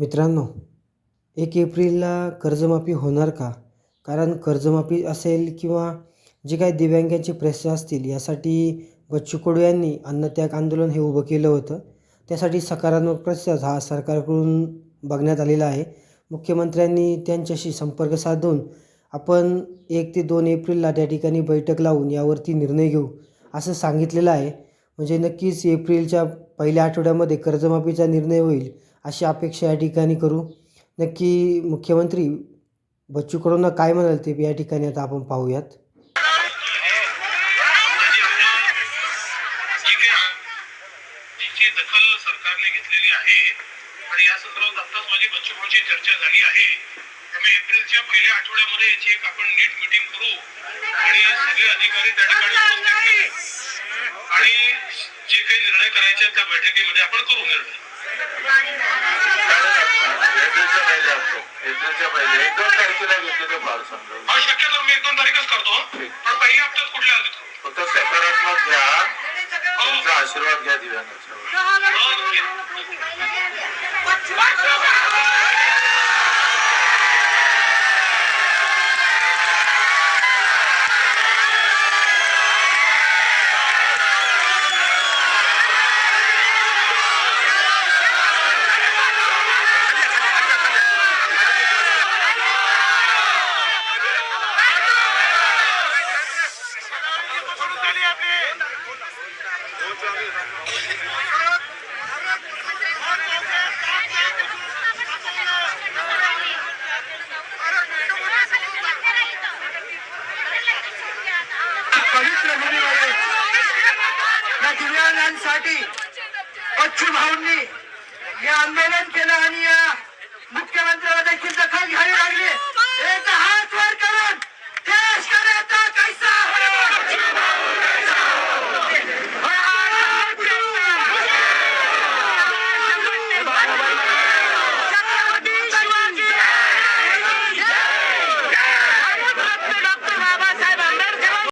मित्रांनो एक एप्रिलला कर्जमाफी होणार का? कारण कर्जमाफी असेल किंवा जे काही दिव्यांगांचे प्रश्न असतील यासाठी बच्चू कडू यांनी अन्नत्याग आंदोलन हे उभं केलं होतं. त्यासाठी सकारात्मक प्रतिसाद हा सरकारकडून बघण्यात आलेला आहे. मुख्यमंत्र्यांनी त्यांच्याशी संपर्क साधून आपण एक ते दोन एप्रिलला त्या ठिकाणी बैठक लावून यावरती निर्णय घेऊ असं सांगितलेलं आहे. म्हणजे नक्कीच एप्रिलच्या पहिल्या आठवड्यामध्ये कर्जमाफीचा निर्णय होईल. अशी अपेक्षा या ठिकाणी करू. नक्की मुख्यमंत्री बच्चू कडूंना काय म्हणाल ते या ठिकाणी आता आपण पाहूयात. दखल सरकारने घेतलेली आहे. आणि या संदर्भात माझी बच्चूभाऊची चर्चा झाली आहे. त्यामुळे एप्रिलच्या पहिल्या आठवड्यामध्ये याची एक आपण नीट मिटिंग करू. आणि सगळे अधिकारी त्या ठिकाणी आहेत त्या बैठकीमध्ये आपण करू निर्णय. एप्रिलच्या पहिले असतो. एप्रिलच्या पहिले. एक दोन तारखेला घेतले तर फार समजा हा शक्यतो मी एक दोन तारीखच करतो पण पहिल्या हप्त्यात कुठल्या फक्त सकारात्मक घ्या. त्यांचा आशीर्वाद घ्या दिव्यांगाच्या. झाली आपली. पवित्र भूमीमध्ये या दिव्यांगांसाठी पश्चिम भाऊंनी हे आंदोलन केलं